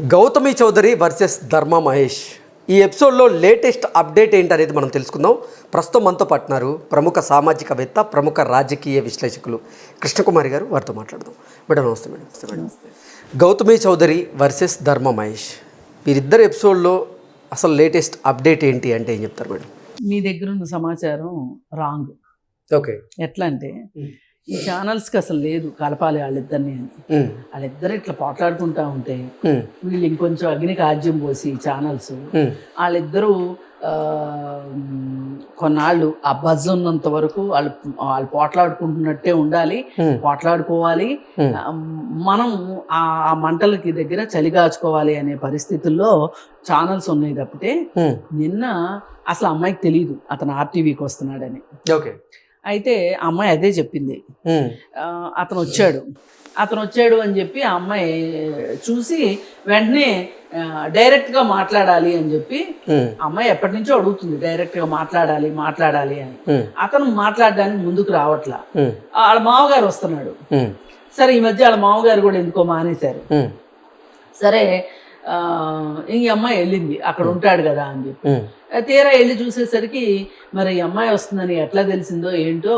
Gautami Chowdary versus Dharma Mahesh. ఈ ఎపిసోడ్లో latest update ఏంటనేది మనం తెలుసుకుందాం. ప్రస్తుతం మనతో పట్టినారు ప్రముఖ సామాజికవేత్త ప్రముఖ రాజకీయ విశ్లేషకులు కృష్ణకుమారి గారు. వారితో మాట్లాడదాం. మేడం నమస్తే మేడం. నమస్తే మేడం. గౌతమి చౌదరి వర్సెస్ ధర్మ మహేష్. వీరిద్దరు ఎపిసోడ్లో అసలు లేటెస్ట్ అప్డేట్ ఏంటి అంటే ఏం చెప్తారు మేడం? మీ దగ్గర ఉన్న సమాచారం రాంగ్. ఓకే. ఎట్లా అంటే ఈ ఛానల్స్కి అసలు లేదు కలపాలి వాళ్ళిద్దరిని అని. వాళ్ళిద్దరు ఇట్లా పోట్లాడుకుంటా ఉంటే వీళ్ళు ఇంకొంచెం అగ్నికి ఆజ్యం పోసి ఛానల్స్ వాళ్ళిద్దరూ ఆ, కొన్నాళ్ళు ఆ బజ్ ఉన్నంత వరకు వాళ్ళు వాళ్ళు పోట్లాడుకుంటున్నట్టే ఉండాలి పోట్లాడుకోవాలి. మనం ఆ ఆ మంటలకి దగ్గర చలిగాచుకోవాలి అనే పరిస్థితుల్లో ఛానల్స్ ఉన్నాయి తప్పితే నిన్న అసలు అమ్మాయికి తెలియదు అతను ఆర్టీవీకి వస్తున్నాడని. ఓకే. అయితే అమ్మాయి అదే చెప్పింది. అతను వచ్చాడు అతను వచ్చాడు అని చెప్పి ఆ అమ్మాయి చూసి వెంటనే ఆ, డైరెక్ట్గా మాట్లాడాలి అని చెప్పి అమ్మాయి ఎప్పటి నుంచో అడుగుతుంది డైరెక్ట్గా మాట్లాడాలి మాట్లాడాలి అని. అతను మాట్లాడడానికి ముందుకు రావట్లా. వాళ్ళ మామగారు వస్తున్నాడు. సరే ఈ మధ్య వాళ్ళ మామగారు కూడా ఎందుకో మానేశారు. సరే ఈ అమ్మాయి వెళ్ళింది. అక్కడ ఉంటాడు కదా అని చెప్పి. తీరా వెళ్ళి చూసేసరికి మరి ఈ అమ్మాయి వస్తుందని ఎట్లా తెలిసిందో ఏంటో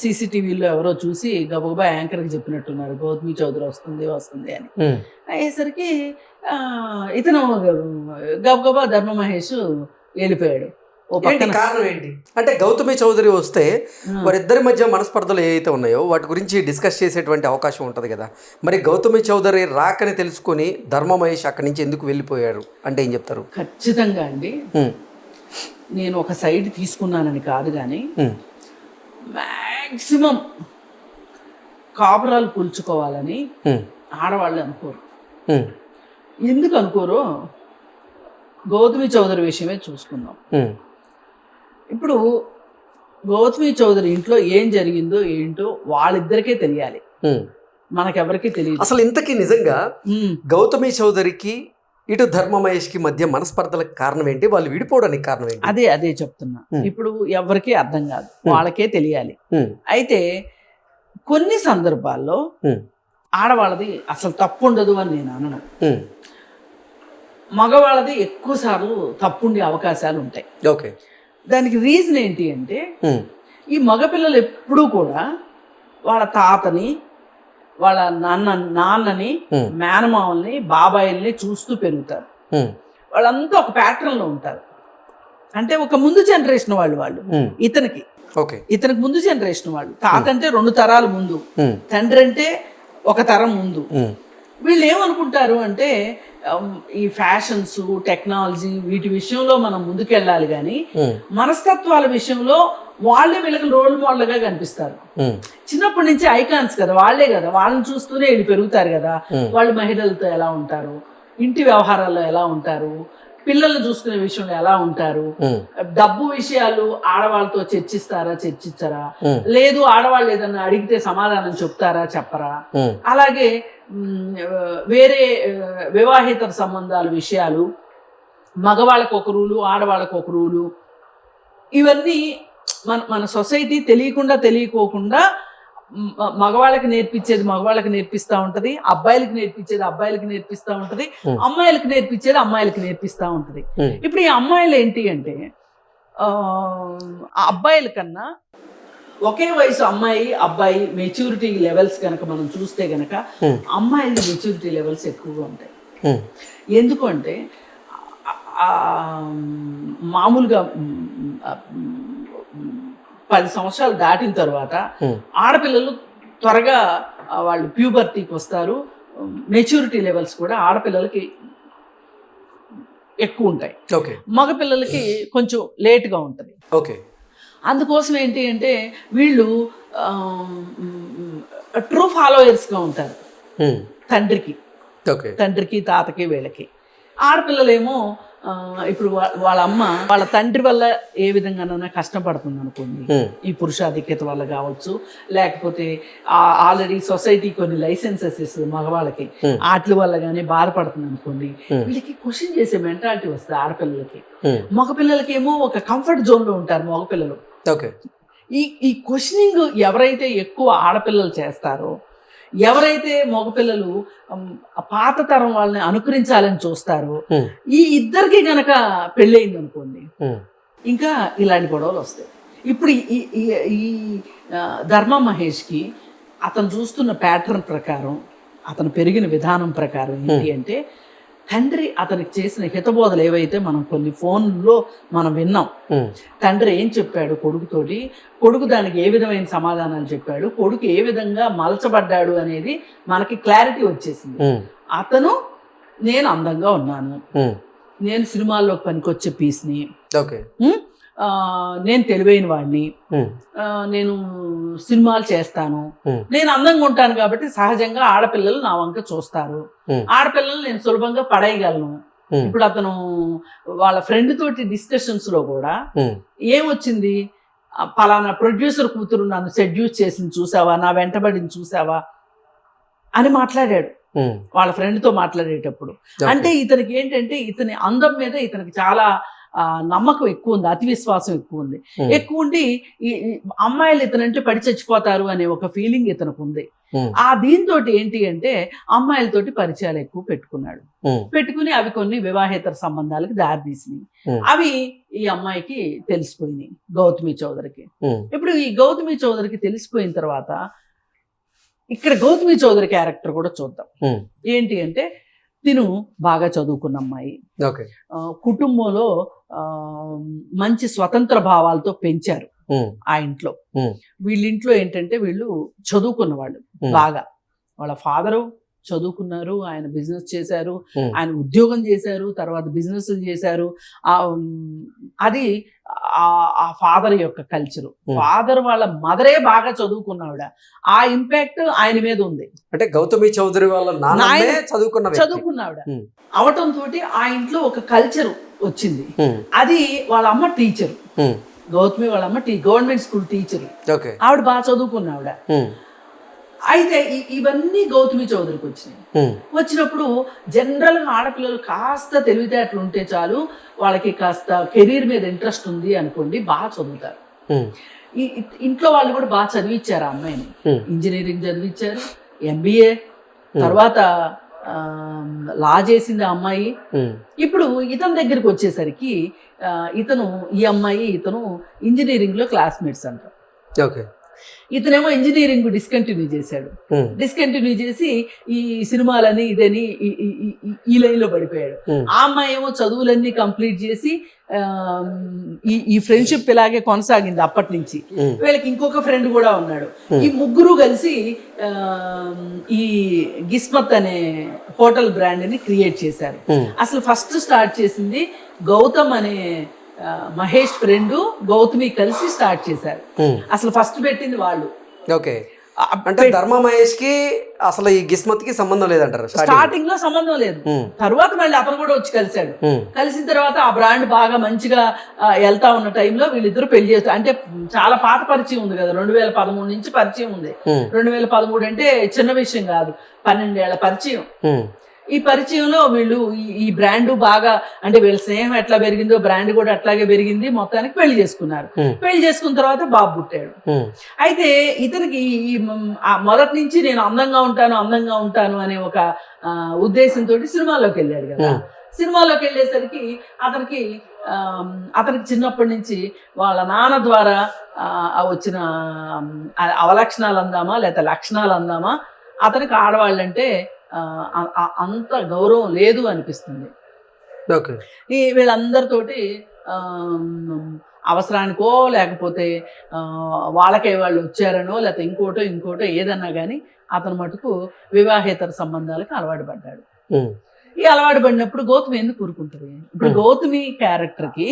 సీసీటీవీలో ఎవరో చూసి గబగబా యాంకర్కి చెప్పినట్టున్నారు. గౌతమి చౌదరి వస్తుంది వస్తుంది అని. అయ్యేసరికి ఇతను గబగబా ధర్మ మహేష్ వెళ్ళిపోయాడు. ఏంటి కారణం ఏంటి? అంటే గౌతమి చౌదరి వస్తే వారిద్దరి మధ్య మనస్పర్ధలు ఏవైతే ఉన్నాయో వాటి గురించి డిస్కస్ చేసేటువంటి అవకాశం ఉంటుంది కదా. మరి గౌతమి చౌదరి రాకని తెలుసుకొని ధర్మ మహేష్ అక్కడి నుంచి ఎందుకు వెళ్ళిపోయారు? అంటే ఏం చెప్తారు? ఖచ్చితంగా అండి. నేను ఒక సైడ్ తీసుకున్నానని కాదు కానీ మ్యాక్సిమం కాపురాలు కూల్చుకోవాలని ఆడవాళ్ళు అనుకోరు. ఎందుకు అనుకోరు గౌతమి చౌదరి విషయమే చూసుకుందాం. ఇప్పుడు గౌతమి చౌదరి ఇంట్లో ఏం జరిగిందో ఏంటో వాళ్ళిద్దరికే తెలియాలి. మనకెవరికీ తెలియదు. అసలు ఇంతకీ నిజంగా గౌతమి చౌదరికి ఇటు ధర్మ మహేష్కి మధ్య మనస్పర్ధలకు కారణం ఏంటి? వాళ్ళు విడిపోవడానికి కారణం ఏంటి? అదే అదే చెప్తున్నా. ఇప్పుడు ఎవరికీ అర్థం కాదు. వాళ్ళకే తెలియాలి. అయితే కొన్ని సందర్భాల్లో ఆడవాళ్ళది అసలు తప్పు ఉండదు అని నేను అనను. మగవాళ్ళది ఎక్కువ సార్లు తప్పుండే అవకాశాలు ఉంటాయి. ఓకే. దానికి రీజన్ ఏంటి అంటే ఈ మగపిల్లలు ఎప్పుడూ కూడా వాళ్ళ తాతని వాళ్ళ నాన్న నాన్నని. మేనమామల్ని బాబాయిల్ని చూస్తూ పెరుగుతారు. వాళ్ళంతా ఒక ప్యాటర్న్లో ఉంటారు. అంటే ఒక ముందు జనరేషన్ వాళ్ళు వాళ్ళు ఇతనికి. ఓకే. ఇతనికి ముందు జనరేషన్ వాళ్ళు. తాత అంటే రెండు తరాలు ముందు తండ్రి అంటే ఒక తరం ముందు. వీళ్ళు ఏమనుకుంటారు అంటే ఈ ఫ్యాషన్స్ టెక్నాలజీ వీటి విషయంలో మనం ముందుకెళ్ళాలి కానీ మనస్తత్వాల విషయంలో వాళ్ళే వీళ్ళకి రోల్ మోడల్గా కనిపిస్తారు. ఉమ్, చిన్నప్పటి నుంచి ఐకాన్స్ కదా వాళ్ళే కదా వాళ్ళని చూస్తూనే వీళ్ళు పెరుగుతారు కదా. వాళ్ళు మహిళలతో ఎలా ఉంటారు? ఇంటి వ్యవహారాల్లో ఎలా ఉంటారు? పిల్లల్ని చూసుకునే విషయంలో ఎలా ఉంటారు? డబ్బు విషయాలు ఆడవాళ్ళతో చర్చిస్తారా చర్చించరా. లేదు ఆడవాళ్ళు ఏదన్నా అడిగితే సమాధానం చెప్తారా చెప్పరా? అలాగే వేరే వివాహేతర సంబంధాల విషయాలు మగవాళ్ళకు ఒక రూలు ఆడవాళ్ళకు ఒక రూలు ఇవన్నీ మన మన సొసైటీ తెలియకుండా తెలియకోకుండా మగవాళ్ళకి నేర్పించేది మగవాళ్ళకి నేర్పిస్తూ ఉంటది అబ్బాయిలకి నేర్పించేది అబ్బాయిలకి నేర్పిస్తూ ఉంటది. అమ్మాయిలకి నేర్పించేది అమ్మాయిలకి నేర్పిస్తూ ఉంటది ఇప్పుడు ఈ అమ్మాయిలు ఏంటి అంటే అబ్బాయిల కన్నా ఒకే వయసు అమ్మాయి అబ్బాయి మెచ్యూరిటీ లెవెల్స్ కనుక మనం చూస్తే కనుక Hmm. అమ్మాయిల మెచ్యూరిటీ లెవెల్స్ ఎక్కువగా ఉంటాయి. ఉమ్, ఎందుకు అంటే ఆ, మామూలుగా పది సంవత్సరాలు దాటిన తర్వాత ఉమ్, ఆడపిల్లలు త్వరగా వాళ్ళు ప్యూబర్టీకి వస్తారు. మెచ్యూరిటీ లెవెల్స్ కూడా ఆడపిల్లలకి ఎక్కువ ఉంటాయి. ఓకే మగపిల్లలకి కొంచెం లేట్గా ఉంటుంది. ఓకే అందుకోసం ఏంటి అంటే వీళ్ళు ట్రూ ఫాలోయర్స్గా ఉంటారు. తండ్రికి. తండ్రికి తాతకి వీళ్ళకి. ఆడపిల్లలేమో ఇప్పుడు వాళ్ళ అమ్మ వాళ్ళ తండ్రి వల్ల ఏ విధంగానైనా కష్టపడుతుంది అనుకోండి ఈ పురుషాధిక్యత వల్ల కావచ్చు లేకపోతే ఆల్రెడీ సొసైటీ కొన్ని లైసెన్సెస్ ఇస్తుంది మగవాళ్ళకి. వాటి వల్ల కానీ బాధపడుతుంది అనుకోండి. వీళ్ళకి క్వశ్చన్ చేసే మెంటాలిటీ వస్తుంది ఆడపిల్లలకి. మగపిల్లలకి ఏమో ఒక కంఫర్ట్ జోన్లో ఉంటారు మగపిల్లలు. ఓకే. ఈ ఈ క్వశ్చనింగ్ ఎవరైతే ఎక్కువ ఆడపిల్లలు చేస్తారో ఎవరైతే మగపిల్లలు పాత తరం వాళ్ళని అనుకరించాలని చూస్తారో ఈ ఇద్దరికి గనక పెళ్ళయింది అనుకోండి ఇంకా ఇలాంటి గొడవలు వస్తాయి. ఇప్పుడు ఈ ధర్మ మహేష్కి అతను చూస్తున్న ప్యాటర్న్ ప్రకారం అతను పెరిగిన విధానం ప్రకారం ఏంటి అంటే తండ్రి అతనికి చేసిన హితబోధలు ఏవైతే మనం కొన్ని ఫోన్లో మనం విన్నాం తండ్రి ఏం చెప్పాడు కొడుకుతోటి? కొడుకు దానికి ఏ విధమైన సమాధానాలు చెప్పాడు? కొడుకు ఏ విధంగా మలచబడ్డాడు అనేది మనకి క్లారిటీ వచ్చేసింది. అతను నేను అందంగా ఉన్నాను. నేను సినిమాల్లోకి పనికొచ్చే పీస్ని ఓకే. నేను తెలివైన వాడిని. నేను సినిమాలు చేస్తాను. నేను అందంగా ఉంటాను కాబట్టి సహజంగా ఆడపిల్లలు నా వంక చూస్తారు. ఆడపిల్లలు నేను సులభంగా పడేయగలను. ఇప్పుడు అతను వాళ్ళ ఫ్రెండ్ తోటి డిస్కషన్స్లో కూడా ఏమొచ్చింది? పలానా ప్రొడ్యూసర్ కూతురు నన్ను సెడ్యూస్ చేసింది చూసావా? నా వెంటబడింది చూసావా? అని మాట్లాడాడు. వాళ్ళ ఫ్రెండ్తో మాట్లాడేటప్పుడు. ఓకే. అంటే ఇతనికి ఏంటంటే ఇతని అందం మీద ఇతనికి చాలా నమ్మకం ఎక్కువ ఉంది అతి విశ్వాసం ఎక్కువ ఉంది. ఎక్కువ ఉండి ఈ అమ్మాయిలు ఇతనంటే పడి చచ్చిపోతారు అనే ఒక ఫీలింగ్ ఇతనికి ఉంది. ఆ దీంతో ఏంటి అంటే అమ్మాయిలతోటి పరిచయాలు ఎక్కువ పెట్టుకున్నాడు. పెట్టుకుని అవి కొన్ని వివాహేతర సంబంధాలకు దారితీసినాయి. అవి ఈ అమ్మాయికి తెలిసిపోయినాయి గౌతమి చౌదరికి. ఇప్పుడు ఈ గౌతమి చౌదరికి తెలిసిపోయిన తర్వాత ఇక్కడ గౌతమి చౌదరి క్యారెక్టర్ కూడా చూద్దాం. ఏంటి అంటే తిను బాగా చదువుకున్న అమ్మాయి. కుటుంబంలో ఆ, మంచి స్వతంత్ర భావాలతో పెంచారు ఆ ఇంట్లో. Hmm. వీళ్ళింట్లో ఏంటంటే వీళ్ళు చదువుకున్న వాళ్ళు. బాగా. వాళ్ళ ఫాదరు చదువుకున్నారు ఆయన బిజినెస్ చేశారు. ఆయన ఉద్యోగం చేశారు తర్వాత బిజినెస్ చేశారు. అది ఆ- ఫాదర్ యొక్క కల్చరు. ఫాదర్ వాళ్ళ మదరే బాగా చదువుకున్నావిడ. ఆ ఇంపాక్ట్ ఆయన మీద ఉంది. అంటే గౌతమి చౌదరి వాళ్ళ చదువుకున్న. చదువుకున్నావిడ. అవటం తోటి ఆ ఇంట్లో ఒక కల్చర్ వచ్చింది. అది వాళ్ళ అమ్మ టీచర్. గౌతమి వాళ్ళ అమ్మ టీ గవర్నమెంట్ స్కూల్ టీచర్. ఆవిడ బాగా చదువుకున్నావిడ. అయితే ఇవన్నీ గౌతమి చౌదరికి వచ్చినాయి. వచ్చినప్పుడు జనరల్గా ఆడపిల్లలు కాస్త తెలివితేటలు ఉంటే చాలు వాళ్ళకి కాస్త కెరీర్ మీద ఇంట్రెస్ట్ ఉంది అనుకోండి బాగా చదువుతారు. ఇంట్లో వాళ్ళు కూడా బాగా చదివించారు ఆ అమ్మాయిని. ఇంజనీరింగ్ చదివించారు ఎంబీఏ తర్వాత లా చేసింది ఆ అమ్మాయి. ఇప్పుడు ఇతని దగ్గరికి వచ్చేసరికి ఇతను ఈ అమ్మాయి ఇతను ఇంజనీరింగ్లో క్లాస్మేట్స్ అంటారు ఓకే. ఇతనేమో ఇంజనీరింగ్ డిస్కంటిన్యూ చేశాడు. డిస్కంటిన్యూ చేసి ఈ సినిమాలని ఇదని ఈ- ఈ లైన్లో పడిపోయాడు. ఉమ్, ఆ అమ్మాయి ఏమో చదువులన్నీ కంప్లీట్ చేసి ఈ ఈ ఫ్రెండ్షిప్ ఇలాగే కొనసాగింది అప్పటి నుంచి ఉమ్, వీళ్ళకి ఇంకొక ఫ్రెండ్ కూడా ఉన్నాడు. ఈ ముగ్గురు కలిసి ఈ గిస్మత్ అనే హోటల్ బ్రాండ్ని క్రియేట్ చేశారు. అసలు ఫస్ట్ స్టార్ట్ చేసింది గౌతమ్ అనే మహేష్ ఫ్రెండ్ గౌతమి కలిసి స్టార్ట్ చేశారు. ఉమ్, అసలు ఫస్ట్ పెట్టింది వాళ్ళు. ఓకే. అంటే ధర్మ మహేష్కి అసలు ఈ గిస్మత్కి సంబంధం లేదంటారు స్టార్టింగ్ స్టార్టింగ్లో సంబంధం లేదు. ఉమ్, తర్వాత మళ్ళీ అతను కూడా వచ్చి కలిశాడు. ఉమ్, కలిసిన తర్వాత ఆ బ్రాండ్ బాగా మంచిగా వెళ్తా ఉన్న టైంలో వీళ్ళిద్దరు పెళ్ళి చేస్తారు. అంటే చాలా పాత పరిచయం ఉంది కదా రెండు వేల పదమూడు నుంచి పరిచయం ఉంది. రెండు వేల పదమూడు అంటే చిన్న విషయం కాదు పన్నెండేళ్ళ పరిచయం. ఈ పరిచయంలో వీళ్ళు ఈ- బ్రాండ్ బాగా అంటే వీళ్ళ స్నేహం ఎట్లా పెరిగిందో బ్రాండ్ కూడా అట్లాగే పెరిగింది. మొత్తానికి పెళ్ళి చేసుకున్నారు. పెళ్ళి చేసుకున్న తర్వాత బాబు పుట్టాడు. అయితే ఇతనికి ఈ మొదటి నుంచి నేను అందంగా ఉంటాను అందంగా ఉంటాను అనే ఒక ఉద్దేశంతో సినిమాలోకి వెళ్ళాడు కదా. సినిమాలోకి వెళ్ళేసరికి అతనికి అతనికి చిన్నప్పటి నుంచి వాళ్ళ నాన్న ద్వారా వచ్చిన అవలక్షణాలు అందామా లేకపోతే లక్షణాలు అందామా అతనికి ఆడవాళ్ళంటే అంత గౌరవం లేదు అనిపిస్తుంది. ఈ వీళ్ళందరితోటి అవసరానికో లేకపోతే ఆ, వాళ్ళకే వాళ్ళు వచ్చారనో లేకపోతే ఇంకోటో ఇంకోటో ఏదన్నా కానీ అతను మటుకు వివాహేతర సంబంధాలకు అలవాటు పడ్డాడు. ఈ అలవాటు పడినప్పుడు గౌతమి ఎందుకు ఊరుకుంటుంది? ఇప్పుడు. గౌతమి క్యారెక్టర్కి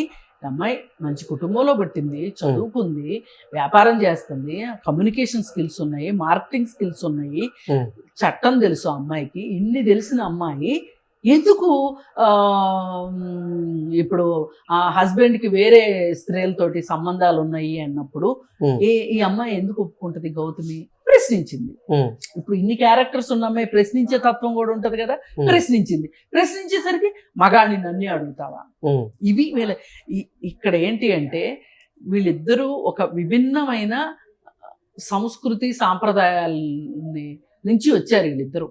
అమ్మాయి మంచి కుటుంబంలో పుట్టింది చదువుకుంది వ్యాపారం చేస్తుంది కమ్యూనికేషన్ స్కిల్స్ ఉన్నాయి మార్కెటింగ్ స్కిల్స్ ఉన్నాయి. చట్టం తెలుసు అమ్మాయికి ఇన్ని తెలిసిన అమ్మాయి ఎందుకు ఇప్పుడు ఆ హస్బెండ్కి వేరే స్త్రీలతోటి సంబంధాలు ఉన్నాయి అన్నప్పుడు ఈ అమ్మాయి ఎందుకు ఒప్పుకుంటుంది గౌతమి? ప్రశ్నించింది. ఇప్పుడు ఇన్ని క్యారెక్టర్స్ ఉన్న అమ్మాయి ప్రశ్నించే తత్వం కూడా ఉంటది కదా. ప్రశ్నించింది. ప్రశ్నించేసరికి మగాడిని నన్ను అడుగుతావా? ఇవి వీళ్ళ ఇక్కడ ఏంటి అంటే వీళ్ళిద్దరూ ఒక విభిన్నమైన సంస్కృతి సాంప్రదాయాల్ని నుంచి వచ్చారు వీళ్ళిద్దరు.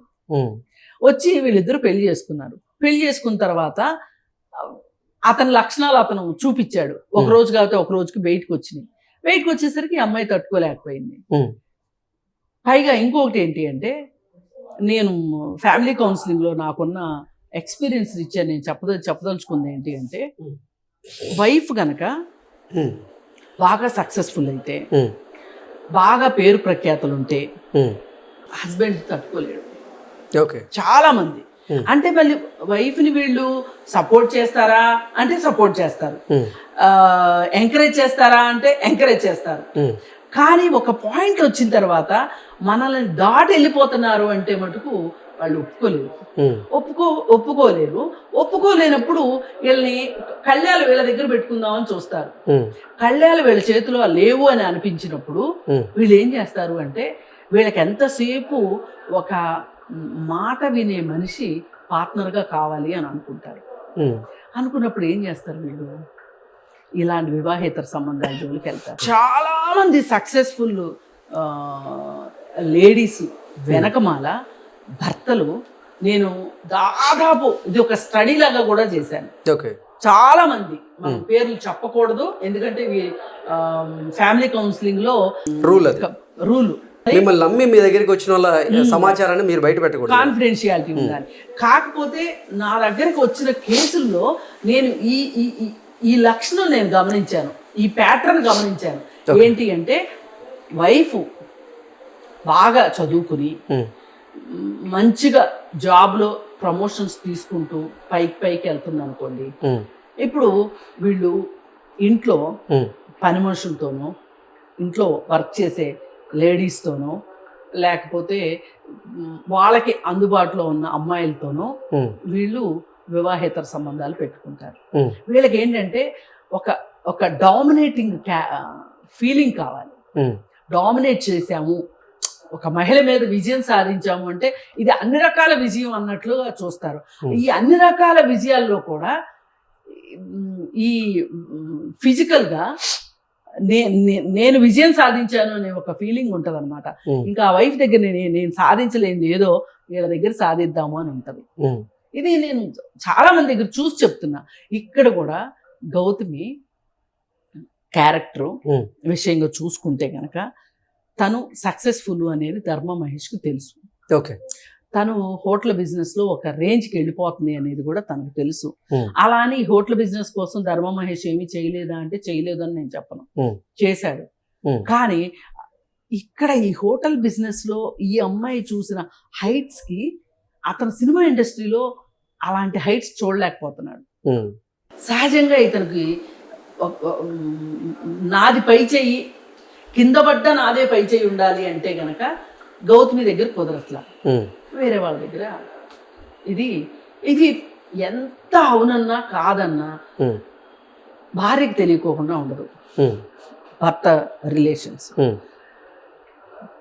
వచ్చి వీళ్ళిద్దరు పెళ్ళి చేసుకున్నారు. పెళ్ళి చేసుకున్న తర్వాత అతని లక్షణాలు అతను చూపించాడు. ఒక. రోజు కాబట్టి ఒక రోజుకి బయటకు వచ్చినాయి. బయటకు వచ్చేసరికి అమ్మాయి తట్టుకోలేకపోయింది. పైగా ఇంకొకటి ఏంటి అంటే నేను ఫ్యామిలీ కౌన్సిలింగ్లో నాకున్న ఎక్స్పీరియన్స్ ఇచ్చాను నేను చెప్పద చెప్పదలుచుకుంది ఏంటి అంటే. వైఫ్ గనక ఉమ్, బాగా సక్సెస్ఫుల్ అయితే బాగా పేరు ప్రఖ్యాతలు ఉంటే హస్బెండ్ తట్టుకోలేడు. ఓకే. చాలా మంది. అంటే మళ్ళీ వైఫ్ని వీళ్ళు సపోర్ట్ చేస్తారా అంటే సపోర్ట్ చేస్తారు. ఎంకరేజ్ చేస్తారా అంటే ఎంకరేజ్ చేస్తారు. కానీ ఒక పాయింట్ వచ్చిన తర్వాత మనల్ని దాటి వెళ్ళిపోతున్నారు అంటే మటుకు వాళ్ళు ఒప్పుకోలేరు. ఒప్పుకో ఒప్పుకోలేరు. ఒప్పుకోలేనప్పుడు వీళ్ళని కళ్యాలు వీళ్ళ దగ్గర పెట్టుకుందామని చూస్తారు. ఉమ్, కళ్యాలు వీళ్ళ చేతిలో లేవు అని అనిపించినప్పుడు వీళ్ళు ఏం చేస్తారు అంటే వీళ్ళకి ఎంతసేపు ఒక మాట వినే మనిషి పార్ట్నర్గా కావాలి అని అనుకుంటారు. అనుకున్నప్పుడు ఏం చేస్తారు వీళ్ళు? ఇలాంటి వివాహేతర సంబంధాల జోలికి వెళ్తారు చాలా మంది సక్సెస్ఫుల్ లేడీస్ వెనకమాల భర్తలు నేను దాదాపు ఇది ఒక స్టడీ లాగా కూడా చేశాను. ఓకే. చాలా మంది మనం పేర్లు చెప్పకూడదు ఎందుకంటే ఫ్యామిలీ కౌన్సిలింగ్లో రూల్ అది. రూల్. మిమ్మల్ని నమ్మి మీ దగ్గరికి వచ్చిన వాళ్ళ సమాచారాన్ని మీరు బయట పెట్టకూడదు. కాన్ఫిడెన్షియాలిటీ ఉండాలి. కాకపోతే నా దగ్గరికి వచ్చిన కేసుల్లో నేను ఈ ఈ లక్షణం నేను గమనించాను. ఈ ప్యాటర్న్ గమనించాను. ఏంటి అంటే వైఫ్ బాగా చదువుకుని మ్, మంచిగా జాబ్లో ప్రమోషన్స్ తీసుకుంటూ పైకి పైకి వెళ్తుంది అనుకోండి ఉమ్, ఇప్పుడు వీళ్ళు ఇంట్లో ఉమ్, పని మనుషులతోనో ఇంట్లో వర్క్ చేసే లేడీస్తోనో లేకపోతే వాళ్ళకి అందుబాటులో ఉన్న అమ్మాయిలతోనో వీళ్ళు వివాహేతర సంబంధాలు పెట్టుకుంటారు. వీళ్ళకి ఏంటంటే ఒక ఒక డామినేటింగ్ ఫీలింగ్ కావాలి. డామినేట్ చేశాము. ఒక మహిళ మీద విజయం సాధించాము అంటే ఇది అన్ని రకాల విజయం అన్నట్లుగా చూస్తారు. ఈ అన్ని రకాల విజయాల్లో కూడా ఈ ఫిజికల్గా నే నేను విజయం సాధించాను అనే ఒక ఫీలింగ్ ఉంటుంది అనమాట ఇంకా ఆ వైఫ్ దగ్గర నేను నేను సాధించలేనిది ఏదో వీళ్ళ దగ్గర సాధిద్దాము అని ఉంటుంది. ఇది నేను చాలా మంది దగ్గర చూసి చెప్తున్నా. ఇక్కడ కూడా గౌతమి క్యారెక్టర్ విషయంగా చూసుకుంటే కనుక తను సక్సెస్ఫుల్ అనేది ధర్మ మహేష్కి తెలుసు. ఓకే. తను హోటల్ బిజినెస్లో ఒక రేంజ్కి వెళ్ళిపోతుంది అనేది కూడా తనకు తెలుసు. అలా అని హోటల్ బిజినెస్ కోసం ధర్మ మహేష్ ఏమీ చేయలేదా అంటే చేయలేదు అని నేను చెప్పను. చేశాడు. కానీ ఇక్కడ ఈ హోటల్ బిజినెస్లో ఈ అమ్మాయి చూసిన హైట్స్కి అతను సినిమా ఇండస్ట్రీలో అలాంటి హైట్స్ చూడలేకపోతున్నాడు. సహజంగా ఇతనికి నాది పై చెయ్యి కింద పడ్డ నాదే పై చెయ్యి ఉండాలి అంటే గనక గౌతమి దగ్గర కుదరట్లా. వేరే వాళ్ళ దగ్గర ఇది ఇది ఎంత అవునన్నా కాదన్నా భార్యకి తెలియకోకుండా ఉండదు. భర్త రిలేషన్స్.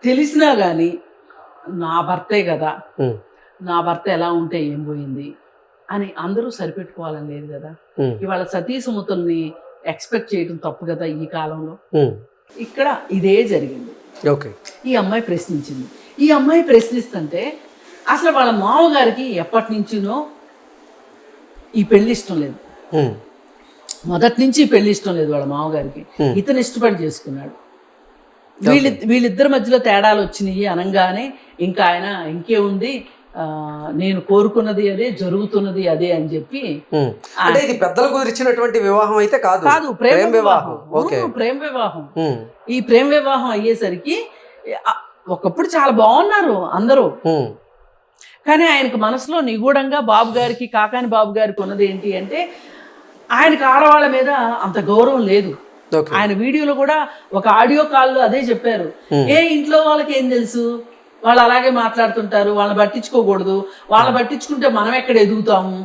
తెలిసినా కానీ నా భర్తే కదా. నా భర్త ఎలా ఉంటే ఏం పోయింది? అని అందరూ సరిపెట్టుకోవాలని లేదు కదా. ఇవాళ సతీ సుమతుల్ని ఎక్స్పెక్ట్ చేయడం తప్పు కదా ఈ కాలంలో? ఇక్కడ ఇదే జరిగింది. ఓకే. ఈ అమ్మాయి ప్రశ్నించింది. ఈ అమ్మాయి ప్రశ్నిస్తుంటే అసలు వాళ్ళ మామగారికి ఎప్పటి నుంచినో ఈ పెళ్ళి ఇష్టం లేదు. మొదటి నుంచి ఈ పెళ్ళి ఇష్టం లేదు వాళ్ళ మామగారికి. ఇతను ఇష్టపడి చేసుకున్నాడు. వీళ్ళి వీళ్ళిద్దరి మధ్యలో తేడాలు వచ్చినాయి అనగానే ఇంకా ఆయన ఇంకే ఉంది నేను కోరుకున్నది అదే జరుగుతున్నది అదే అని చెప్పి. అంటే ఇది పెద్దలు కుదిరిచినటువంటి వివాహం అయితే కాదు. కాదు ప్రేమ వివాహం. ప్రేమ వివాహం. ఈ ప్రేమ వివాహం అయ్యేసరికి ఒకప్పుడు చాలా బాగున్నారు అందరూ. కానీ ఆయనకు మనసులో నిగూఢంగా బాబు గారికి కాకాని బాబు గారికి ఉన్నది ఏంటి అంటే ఆయనకు ఆడవాళ్ళ మీద అంత గౌరవం లేదు. ఆయన వీడియోలో కూడా ఒక ఆడియో కాల్లో అదే చెప్పారు. ఏ ఇంట్లో వాళ్ళకి ఏం తెలుసు? వాళ్ళు అలాగే మాట్లాడుతుంటారు వాళ్ళని పట్టించుకోకూడదు. వాళ్ళని పట్టించుకుంటే మనం ఎక్కడ ఎదుగుతాము?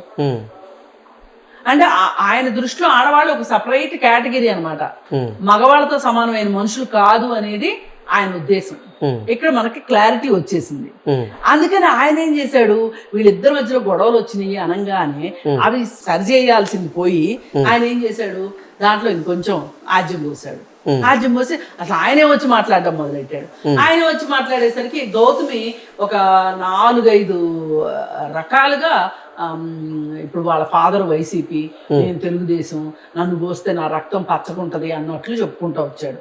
అంటే ఆయన దృష్టిలో ఆడవాళ్ళు ఒక సపరేట్ కేటగిరీ అన్నమాట. ఉమ్, మగవాళ్ళతో సమానమైన మనుషులు కాదు అనేది ఆయన ఉద్దేశం. ఇక్కడ మనకి క్లారిటీ వచ్చేసింది. అందుకని ఆయన ఏం చేశాడు? వీళ్ళిద్దరి మధ్యలో గొడవలు వచ్చినాయి అనగానే అవి సరి చేయాల్సింది పోయి ఆయన ఏం చేశాడు? దాంట్లో ఇంకొంచెం ఆజ్యం పోసాడు ఆజ్యం పోసి అసలు ఆయనే వచ్చి మాట్లాడడం మొదలెట్టాడు. ఆయన వచ్చి మాట్లాడేసరికి గౌతమి ఒక నాలుగైదు రకాలుగా ఇప్పుడు వాళ్ళ ఫాదర్ వైసీపీ నేను తెలుగుదేశం నన్ను పోస్తే నా రక్తం పచ్చకుంటది అన్నట్లు చెప్పుకుంటూ వచ్చాడు.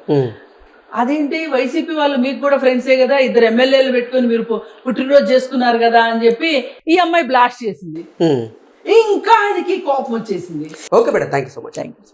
అదేంటి వైసీపీ వాళ్ళు మీకు కూడా ఫ్రెండ్సే కదా ఇద్దరు ఎమ్మెల్యేలు పెట్టుకొని మీరు పుట్టినరోజు చేసుకున్నారు కదా అని చెప్పి ఈ అమ్మాయి బ్లాస్ట్ చేసింది. ఇంకా ఆయనకి కోపం వచ్చేసింది. Okay madam thank you so much. Thank you